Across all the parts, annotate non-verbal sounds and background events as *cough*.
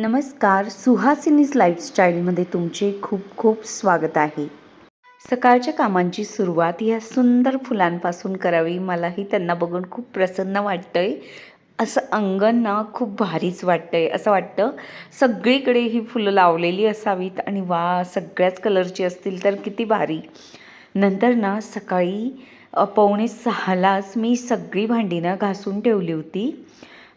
नमस्कार सुहासिनीज लाईफस्टाईलमध्ये तुमचे खूप खूप स्वागत आहे. सकाळच्या कामांची सुरुवात या सुंदर फुलांपासून करावी मलाही त्यांना बघून खूप प्रसन्न वाटतं आहे असं अंगण ना खूप भारीच वाटतं आहे असं वाटतं सगळीकडे ही फुलं लावलेली असावीत आणि वा सगळ्याच कलरची असतील तर किती भारी. नंतर ना सकाळी पावणे सहालाच मी सगळी भांडी ना घासून ठेवली होती.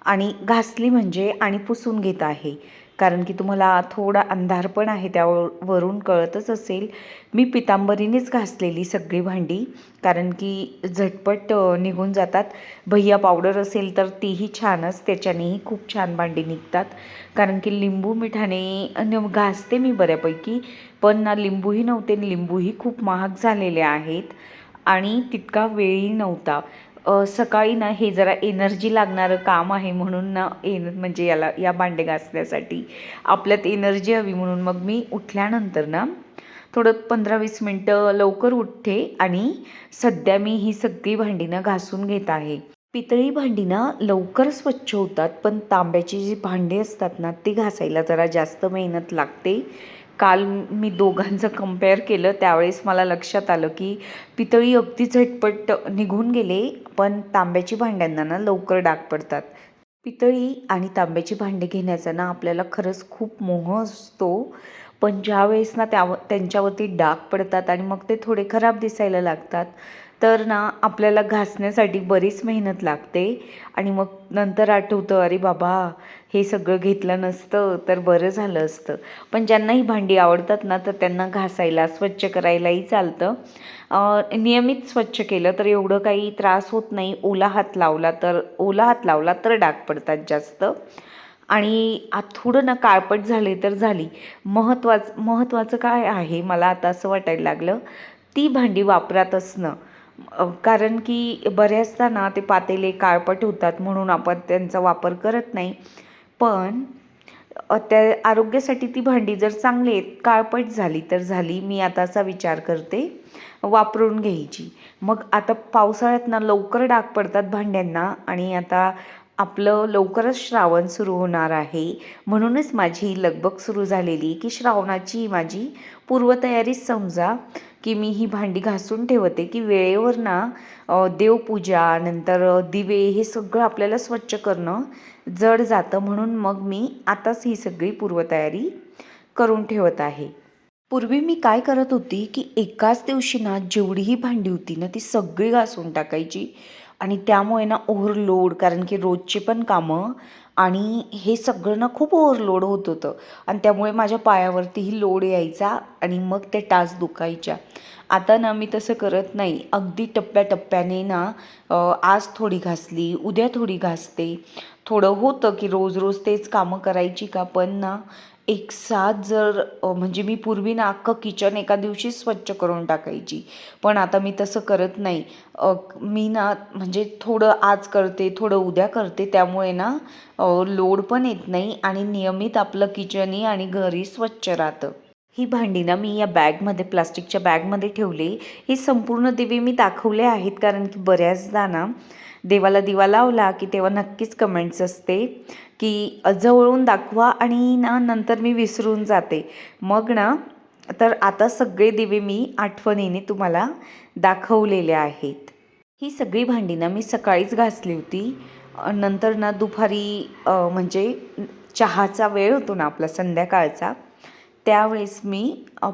आणि घासली म्हणजे आणि पुसून घेत आहे. कारण की तुम्हाला थोडा अंधार पण आहे त्यावरून वरून कळतच असेल. मी पितांबरीनेच घासलेली सगळी भांडी. कारण की झटपट निघून जातात. भैया पावडर असेल तर तीही छानच त्याच्यानेही खूप छान भांडी निघतात. कारण की लिंबू मिठाने न घासते मी बऱ्यापैकी. पण ना लिंबूही नव्हते आणि लिंबूही खूप महाग झालेले आहेत. आणि तितका वेळही नव्हता. सकाळी ना हे जरा एनर्जी लागणारं काम आहे म्हणून ना एन म्हणजे याला या भांडे घासण्यासाठी आपल्यात एनर्जी हवी म्हणून मग मी उठल्यानंतर ना थोडं पंधरा वीस मिनटं लवकर उठते आणि सध्या मी ही सगळी भांडी ना घासून घेत आहे. पितळी भांडी ना लवकर स्वच्छ होतात पण तांब्याची जी भांडी असतात ना ती घासायला जरा जास्त मेहनत लागते. काल मी दोघांचं कंपेअर केलं त्यावेळेस मला लक्षात आलं की पितळी अगदी झटपट निघून गेले पण तांब्याची भांड्यांना ना लवकर डाग पडतात. पितळी आणि तांब्याची भांडी घेण्याचा ना आपल्याला खरंच खूप मोह असतो. पण ज्यावेळेस ना त्या त्यांच्यावरती डाग पडतात आणि मग ते थोडे खराब दिसायला लागतात तर ना आपल्याला घासण्यासाठी बरीच मेहनत लागते. आणि मग नंतर आठवतं अरे बाबा हे सगळं घेतलं नसतं तर बरं झालं असतं. पण ज्यांना ही भांडी आवडतात ना तर त्यांना घासायला स्वच्छ करायलाही चालतं. नियमित स्वच्छ केलं तर एवढं काही त्रास होत नाही. ओला हात लावला तर ओला हात लावला तर डाग पडतात जास्त. आणि थोडं ना काळपट झाले तर झाली. महत्त्वाचं महत्त्वाचं काय आहे? मला आता असं वाटायला लागलं. ती भांडी वापरात असणं. कारण की बऱ्याचदा ना ते पातेले काळपट होतात म्हणून आपण त्यांचा वापर करत नाही. पण त्या आरोग्यासाठी ती भांडी जर चांगली आहेत काळपट झाली तर झाली. मी आता असा विचार करते. वापरून घ्यायची. मग आता पावसाळ्यात ना लवकर डाग पडतात भांड्यांना आणि आता आपलं लवकरच श्रावण सुरू होणार आहे. म्हणूनच माझी लगबग सुरू झालेली की श्रावणाची माझी पूर्वतयारी समजा. की मी ही भांडी घासून ठेवते की वेळेवर ना देवपूजा नंतर दिवे हे सगळं आपल्याला स्वच्छ करणं जड जातं म्हणून मग मी आताच ही सगळी पूर्वतयारी करून ठेवत आहे. पूर्वी मी काय करत होती की एकाच दिवशी ना जेवढीही भांडी होती ना ती सगळी घासून टाकायची आणि त्यामुळे ना ओव्हरलोड कारण की रोजची पण कामं आणि हे सगळं ना खूप ओव्हरलोड होत होतं. आणि त्यामुळे माझ्या पायावरतीही लोड यायचा आणि मग ते टाच दुखायच्या. आता ना मी तसं करत नाही. अगदी टप्प्याटप्प्याने ना आज थोडी घासली उद्या थोडी घासते. थोडं होतं की रोज रोज तेच कामं करायची का पण ना एक साथ जर म्हणजे मी पूर्वी ना अख्खं किचन एका दिवशी स्वच्छ करून टाकायची. पण आता मी तसं करत नाही. मी ना म्हणजे थोडं आज करते थोडं उद्या करते त्यामुळे ना लोड पण येत नाही आणि नियमित आपलं किचनही आणि घरही स्वच्छ राहतं. ही भांडी ना मी या बॅगमध्ये प्लास्टिकच्या बॅगमध्ये ठेवली. हे संपूर्ण दिवे मी दाखवले आहेत कारण की बऱ्याचदा ना देवाला दिवा लावला की तेव्हा नक्कीच कमेंट्स असते. की जवळून दाखवा आणि ना नंतर मी विसरून जाते. मग ना तर आता सगळे दिवे मी आठवणीने तुम्हाला दाखवलेले आहेत. ही सगळी भांडी ना मी सकाळीच घासली होती. नंतर ना दुपारी म्हणजे चहाचा वेळ होतो ना आपला संध्याकाळचा त्यावेळेस मी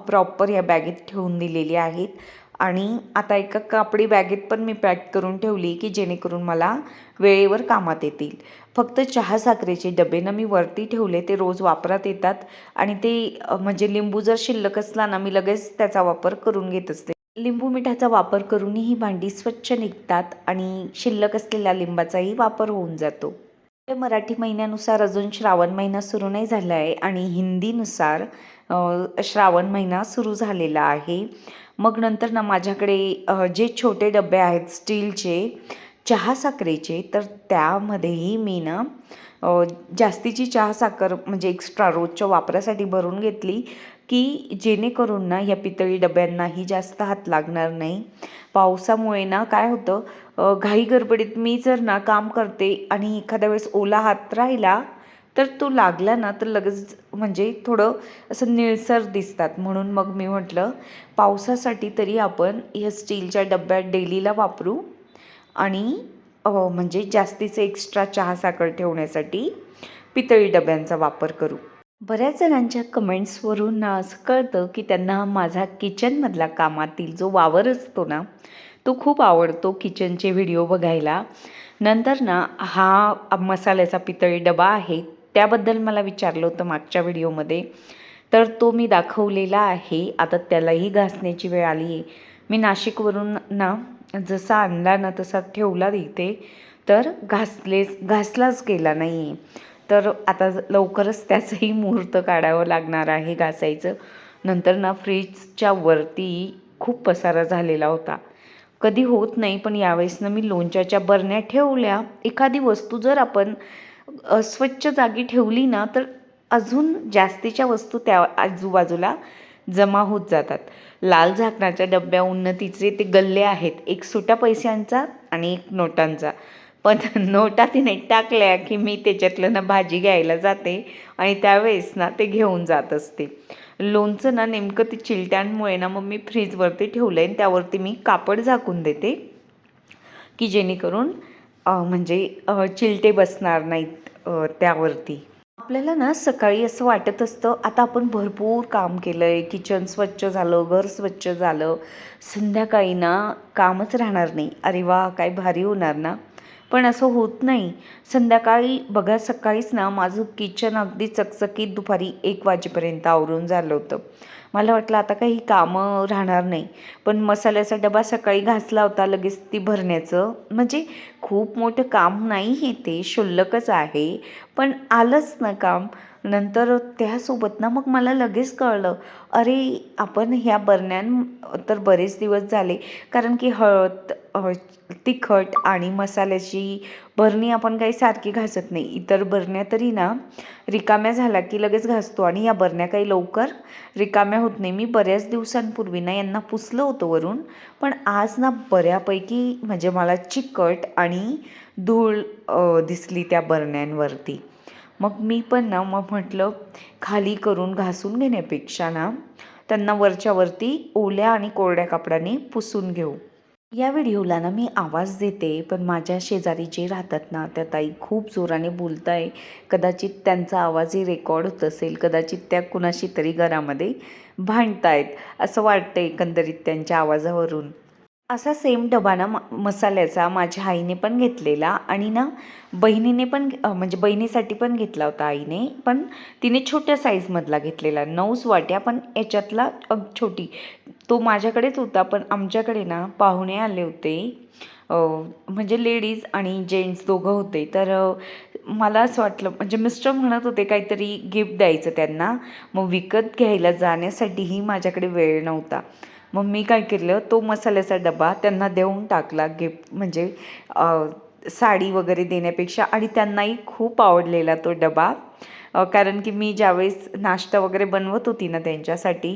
प्रॉपर या बॅगेत ठेवून दिलेली आहेत. आणि आता एका कापडी बॅगेत पण मी पॅक करून ठेवली की जेणेकरून मला वेळेवर कामात येतील. फक्त चहा साखरेचे डबे ना मी वरती ठेवले ते रोज वापरात येतात आणि ते म्हणजे लिंबू जर शिल्लक असला ना मी लगेच त्याचा वापर करून घेत असते. लिंबू मिठाचा वापर करूनही ही भांडी स्वच्छ निघतात आणि शिल्लक असलेल्या लिंबाचाही वापर होऊन जातो. मराठी महिन्यानुसार अजून श्रावण महिना सुरू नाही झाला आहे आणि हिंदीनुसार श्रावण महिना सुरू झालेला आहे. मग नंतर ना माझ्याकडे जे छोटे डबे आहेत स्टीलचे चहा साखरेचे तर त्यामध्येही मी ना जास्तीची चहा साखर म्हणजे एक्स्ट्रा रोजच्या वापरासाठी भरून घेतली की जेणेकरून ना या पितळी डब्यांनाही जास्त हात लागणार नाही. पावसामुळे ना काय होतं घाई गडबडीत मी जर ना काम करते आणि एखाद्या वेळेस ओला हात राहिला तर तो लागला ना तर लगेच म्हणजे थोडं असं निळसर दिसतात. म्हणून मग मी म्हटलं पावसासाठी तरी आपण ह्या स्टीलच्या डब्यात डेलीला वापरू आणि म्हणजे जास्तीचे एक्स्ट्रा चहा साखर ठेवण्यासाठी पितळी डब्यांचा वापर करू. बऱ्याच जणांच्या कमेंट्सवरून ना असं कळतं की त्यांना माझा किचनमधला कामातील जो वावर असतो ना तो खूप आवडतो किचनचे व्हिडिओ बघायला. नंतर ना हा मसाल्याचा पितळी डबा आहे त्याबद्दल मला विचारलं होतं मागच्या व्हिडिओमध्ये. तर तो मी दाखवलेला आहे. आता त्यालाही घासण्याची वेळ आली आहे. मी नाशिकवरून ना जसा आणला ना तसा ठेवला इथे. तर घासलेच घासलाच गेला नाही आहे तर आता लवकरच त्याचंही मुहूर्त काढावं लागणार आहे घासायचं. नंतर ना फ्रीजच्या वरती खूप पसारा झालेला होता. कधी होत नाही पण यावेळेस ना मी लोणच्याच्या बरण्या ठेवल्या. एखादी वस्तू जर आपण स्वच्छ जागी ठेवली ना तर अजून जास्तीच्या वस्तू त्या आजूबाजूला जमा होत जातात. लाल झाकणाच्या डब्या उन्नतीचे ते गल्ले आहेत. एक सुट्या पैशांचा आणि एक नोटांचा. पण *laughs* नोटा तिने टाकल्या की मी त्याच्यातलं ना भाजी घ्यायला जाते आणि त्यावेळेस ना ते घेऊन जात असते. लोणचं ना नेमकं ते चिलट्यांमुळे ना मग मी फ्रीजवरती ठेवलं आहे आणि त्यावरती मी कापड झाकून देते की जेणेकरून म्हणजे चिलटे बसणार नाहीत त्यावरती. आपल्याला ना सकाळी असं वाटत असतं आता आपण भरपूर काम केलं आहे किचन स्वच्छ झालं घर स्वच्छ झालं संध्याकाळी ना कामच राहणार नाही. अरे वा काय भारी होणार ना. पण असं होत नाही. संध्याकाळी बघा सकाळीच ना माझं किचन अगदी चकचकीत दुपारी एक वाजेपर्यंत आवरून झालं होतं. मला वाटलं आता काही कामं राहणार नाही. पण मसाल्याचा डबा सकाळी घासला होता लगेच ती भरण्याचं. म्हणजे खूप मोठं काम नाही हे ते क्षुल्लकच आहे. पण आलंच ना काम. नंतर त्यासोबत ना मग मला लगेच कळलं अरे आपण ह्या बरण्यां तर बरेच दिवस झाले कारण की हळद तिखट आणि मसाल्याची बरणी आपण काही सारखी घासत नाही. इतर बरण्या तरी ना रिकाम्या झाल्या की लगेच घासतो आणि या बरण्या काही लवकर रिकाम्या होत नाही. मी बऱ्याच दिवसांपूर्वी ना यांना पुसलं होतं वरून पण आज ना बऱ्यापैकी म्हणजे मला चिकट आणि धूळ दिसली त्या बरण्यांवरती. मग मी पण ना मग म्हटलं खाली करून घासून घेण्यापेक्षा ना त्यांना वरच्यावरती ओल्या आणि कोरड्या कापडाने पुसून घेऊ. या व्हिडिओला ना मी आवाज देते पण माझ्या शेजारी जे राहतात ना त्या ताई खूप जोराने बोलत आहे कदाचित त्यांचा आवाजही रेकॉर्ड होत असेल कदाचित त्या कुणाशी तरी घरामध्ये भांडतायत असं वाटतं एकंदरीत त्यांच्या आवाजावरून. असा सेम डबा ना म मसाल्याचा माझ्या आईने पण घेतलेला आणि ना बहिणीने पण घे- म्हणजे बहिणीसाठी पण घेतला होता आईने. पण तिने छोट्या साईजमधला घेतलेला नऊच वाट्या. पण याच्यातला अग छोटी तो माझ्याकडेच होता. पण आमच्याकडे ना पाहुणे आले होते. म्हणजे लेडीज आणि जेंट्स दोघं होते. तर मला असं वाटलं म्हणजे मिस्टर म्हणत होते काहीतरी गिफ्ट द्यायचं त्यांना. मग विकत घ्यायला जाण्यासाठीही माझ्याकडे वेळ नव्हता. मग मी काय केलं तो मसाल्याचा डबा त्यांना देऊन टाकला गिफ्ट म्हणजे साडी वगैरे देण्यापेक्षा आणि त्यांनाही खूप आवडलेला तो डबा. कारण की मी ज्यावेळेस नाश्ता वगैरे बनवत होती ना त्यांच्यासाठी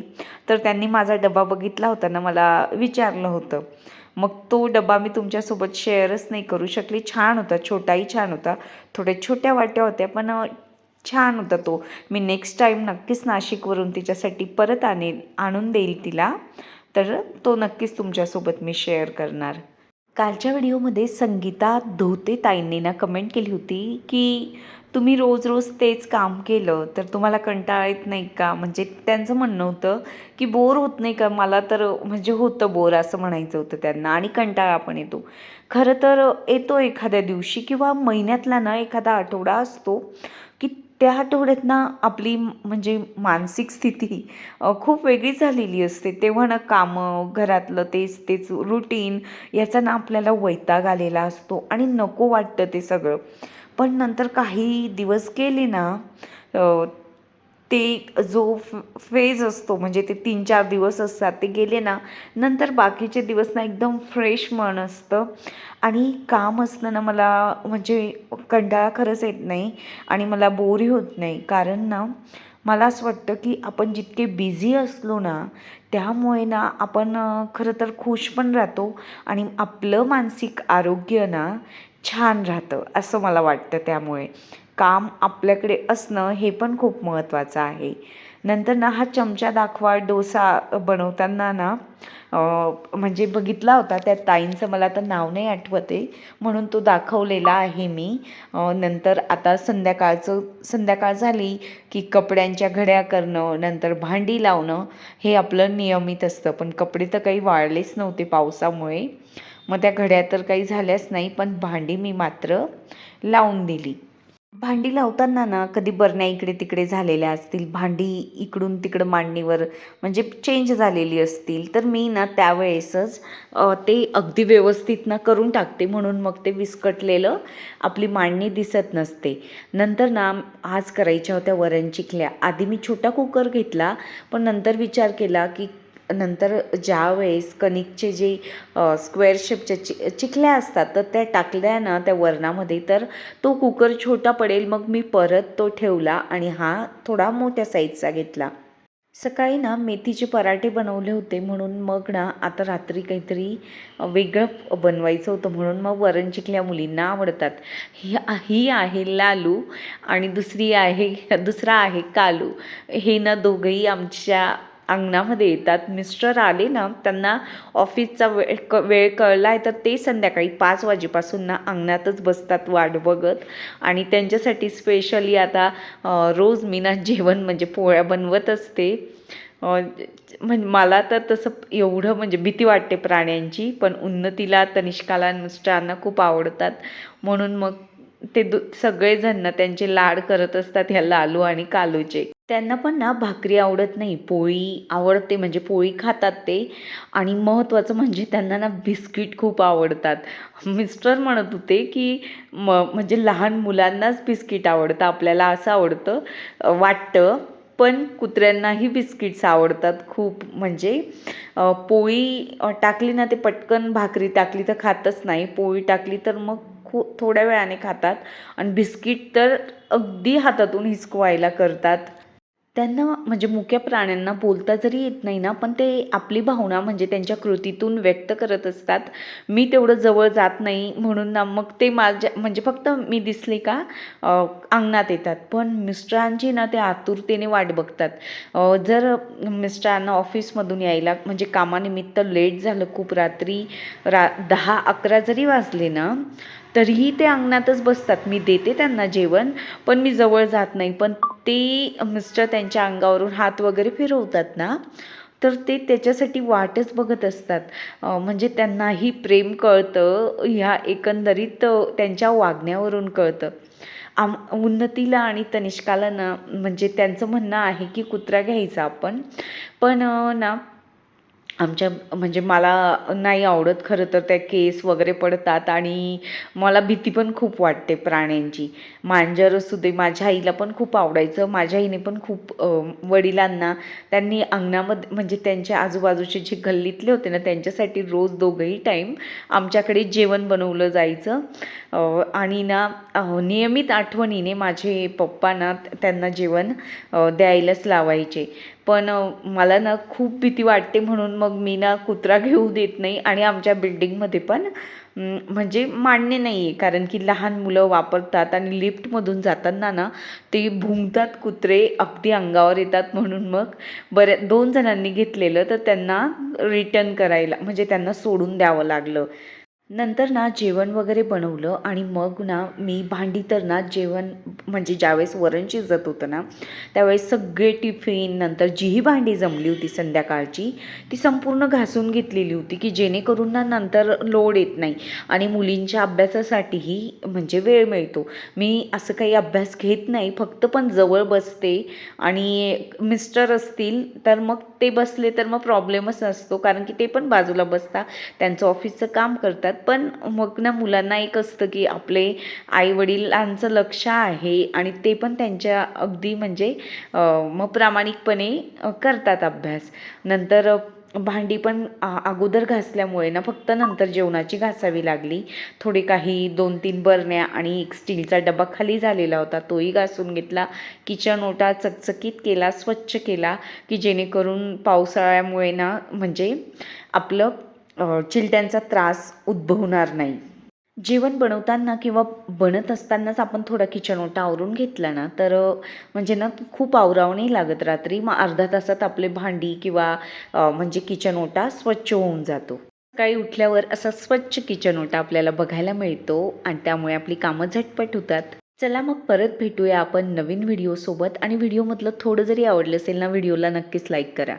तर त्यांनी माझा डबा बघितला होता ना मला विचारलं होतं. मग तो डबा मी तुमच्यासोबत शेअरच नाही करू शकली. छान होता छोटाही छान होता. थोड्या छोट्या वाट्या होत्या पण छान होता तो. मी नेक्स्ट टाईम नक्कीच नाशिकवरून तिच्यासाठी परत आणेन आणून देईल तिला. तर तो नक्कीच तुमच्यासोबत मी शेअर करणार. कालच्या व्हिडिओमध्ये संगीता धोते ताईंनीना कमेंट केली होती की तुम्ही रोज रोज तेच काम केलं तर तुम्हाला कंटाळा येत नाही का? म्हणजे त्यांचं म्हणणं होतं की बोर होत नाही का? मला तर म्हणजे होतं बोर असं म्हणायचं होतं त्यांना आणि कंटाळा पण येतो. खरं तर येतो एखाद्या दिवशी किंवा महिन्यातला ना एखादा आठवडा असतो की त्या आठवड्यात ना आपली म्हणजे मानसिक स्थिती खूप वेगळी झालेली असते. तेव्हा ना कामं घरातलं तेच तेच रुटीन याचा ना आपल्याला वैताग आलेला असतो आणि नको वाटतं ते सगळं. पण नंतर काही दिवस केले ना ते जो फ फेज असतो म्हणजे ते तीन चार दिवस असतात ते गेले ना नंतर बाकीचे दिवस ना एकदम फ्रेश मन असतं. आणि काम असलं ना मला म्हणजे कंटाळा खरंच येत नाही आणि मला बोरही होत नाही. कारण ना मला असं वाटतं की आपण जितके बिझी असलो ना त्यामुळे ना आपण खरं तर खुश पण राहतो आणि आपलं मानसिक आरोग्य ना छान राहतं असं मला वाटतं त्यामुळे. काम आपल्याकडे असणं हे पण खूप महत्त्वाचं आहे. नंतर ना हा चमचा दाखवा डोसा बनवताना ना म्हणजे बघितला होता त्या ताईंचं मला आता नाव नाही आठवते म्हणून तो दाखवलेला आहे मी. नंतर आता संध्याकाळचं संध्याकाळ झाली की कपड्यांच्या घड्या करणं नंतर भांडी लावणं हे आपलं नियमित असतं. पण कपडे तर काही वाळलेच नव्हते पावसामुळे. मग त्या घड्या तर काही झाल्याच नाही पण भांडी मी मात्र लावून दिली. भांडी लावताना ना कधी बरण्या इकडे तिकडे झालेल्या असतील भांडी इकडून तिकडं मांडणीवर म्हणजे चेंज झालेली असतील तर मी ना त्यावेळेसच ते अगदी व्यवस्थित ना करून टाकते म्हणून मग ते विस्कटलेलं आपली मांडणी दिसत नसते. नंतर ना आज करायच्या होत्या वरण चिखल्या. आधी मी छोटा कुकर घेतला पण नंतर विचार केला की नंतर ज्या वेळेस कणिकचे जे स्क्वेअर शेपच्या चि चिखल्या असतात तर त्या टाकल्या ना त्या वरणामध्ये तर तो कुकर छोटा पडेल मग मी परत तो ठेवला आणि हा थोडा मोठ्या साईजचा घेतला. सकाळी ना मेथीचे पराठे बनवले होते म्हणून मग ना आता रात्री काहीतरी वेगळं बनवायचं होतं म्हणून मग वरण चिखल्या मुलींना आवडतात. ही ही आहे लालू आणि दुसरी आहे दुसरा आहे कालू. हे ना दोघंही आमच्या अंगणामध्ये येतात. मिस्टर आले ना त्यांना ऑफिसचा वेळ क वेळ कळला आहे तर ते संध्याकाळी पाच वाजेपासून ना अंगणातच बसतात वाट बघत. आणि त्यांच्यासाठी स्पेशली आता रोज मी ना जेवण म्हणजे पोळ्या बनवत असते. म्हणजे मला तर तसं एवढं म्हणजे भीती वाटते प्राण्यांची पण उन्नतीला तनिष्काला मिस्टरांना खूप आवडतात. म्हणून मग ते दु सगळेजण ना त्यांचे लाड करत असतात ह्या लालू आणि कालूचे. त्यांना पण ना भाकरी आवडत नाही. पोळी आवडते म्हणजे पोळी खातात ते. आणि महत्त्वाचं म्हणजे त्यांना ना बिस्किट खूप आवडतात. मिस्टर म्हणत होते की म म्हणजे लहान मुलांनाच बिस्किट आवडतं. आपल्याला असं आवडतं वाटतं. पण कुत्र्यांनाही बिस्किट्स आवडतात खूप. म्हणजे पोळी टाकली ना ते पटकन भाकरी टाकली तर खातच नाही. पोळी टाकली तर मग खूप थोड्या वेळाने खातात. आणि बिस्किट तर अगदी हातातून हिसकवायला करतात. त्यांना म्हणजे मुक्या प्राण्यांना बोलता जरी येत नाही ना पण ते आपली भावना म्हणजे त्यांच्या कृतीतून व्यक्त करत असतात. मी तेवढं जवळ जात नाही म्हणून ना मग ते माझ्या म्हणजे फक्त मी दिसले का अंगणात येतात. पण मिस्टरांची ना ते आतुरतेने वाट बघतात. जर मिस्टरांना ऑफिसमधून यायला म्हणजे कामानिमित्त लेट झालं खूप रात्री रा दहा अकरा जरी वाजले ना तरीही ते अंगणातच बसतात. मी देते त्यांना जेवण पण मी जवळ जात नाही. पण ते मिस्टर त्यांच्या अंगावरून हात वगैरे फिरवतात ना तर ते त्याच्यासाठी वाटच बघत असतात. म्हणजे त्यांनाही प्रेम कळतं ह्या एकंदरीत त्यांच्या वागण्यावरून कळतं. आम उन्नतीला आणि तनिष्काला ना म्हणजे त्यांचं म्हणणं आहे की कुत्रा घ्यायचा आपण. पण ना आमच्या म्हणजे मला नाही आवडत खरं तर त्या केस वगैरे पडतात आणि मला भीती पण खूप वाटते प्राण्यांची. मांजर असू दे माझ्या आईला पण खूप आवडायचं. माझ्या आईने पण खूप वडिलांना त्यांनी अंगणामध्ये म्हणजे त्यांच्या आजूबाजूचे जे गल्लीतले होते ना त्यांच्यासाठी रोज दोघंही टाईम आमच्याकडे जेवण बनवलं जायचं. आणि ना नियमित आठवणीने माझे पप्पा ना त्यांना जेवण द्यायलाच लावायचे. पण मला ना खूप भीती वाटते म्हणून मग मी ना कुत्रा घेऊ देत नाही आणि आमच्या बिल्डिंगमध्ये पण म्हणजे मान्य नाही आहे कारण की लहान मुलं वापरतात आणि लिफ्टमधून जाताना ना ते भुंकतात कुत्रे अगदी अंगावर येतात म्हणून मग. बऱ्या दोन जणांनी घेतलेलं तर त्यांना रिटर्न करायला म्हणजे त्यांना सोडून द्यावं लागलं. नंतर ना जेवण वगैरे बनवलं आणि मग ना मी भांडी तर ना जेवण म्हणजे ज्यावेळेस वरण शिजत होतं ना त्यावेळेस सगळे टिफिन नंतर जीही भांडी जमली होती संध्याकाळची ती संपूर्ण घासून घेतलेली होती की जेणेकरून ना नंतर लोड येत नाही आणि मुलींच्या अभ्यासासाठीही म्हणजे वेळ मिळतो. मी असं काही अभ्यास घेत नाही फक्त पण जवळ बसते आणि मिस्टर असतील तर मग ते बसले तर मग प्रॉब्लेमच नसतो कारण की ते पण बाजूला बसता त्यांचं ऑफिसचं काम करतात. पण मग ना मुलांना एक असतं की आपले आईवडिलांचं लक्ष आहे आणि ते पण त्यांच्या अगदी म्हणजे मग प्रामाणिकपणे करतात अभ्यास. नंतर भांडी पण आ- अगोदर घासल्यामुळे ना फक्त नंतर जेवणाची घासावी लागली. थोडे काही दोन तीन बरण्या आणि एक स्टीलचा डबा खाली झालेला होता. तोही घासून घेतला. किचन ओटा चकचकीत केला स्वच्छ केला की जेणेकरून पावसाळ्यामुळे ना म्हणजे आपलं चिलट्यांचा त्रास उद्भवणार नाही. जेवण बनवताना किंवा बनत असतानाच आपण थोडा किचन ओटा आवरून घेतला ना तर म्हणजे ना खूप आवरावणी लागत रात्री. मग अर्धा तासात आपले भांडी किंवा म्हणजे किचन ओटा स्वच्छ होऊन जातो. सकाळी उठल्यावर असा स्वच्छ किचन ओटा आपल्याला बघायला मिळतो आणि त्यामुळे आपली कामं झटपट होतात. चला मग परत भेटूया आपण नवीन व्हिडिओसोबत आणि व्हिडिओमधलं थोडं जरी आवडलं असेल ना व्हिडिओला नक्कीच लाईक करा.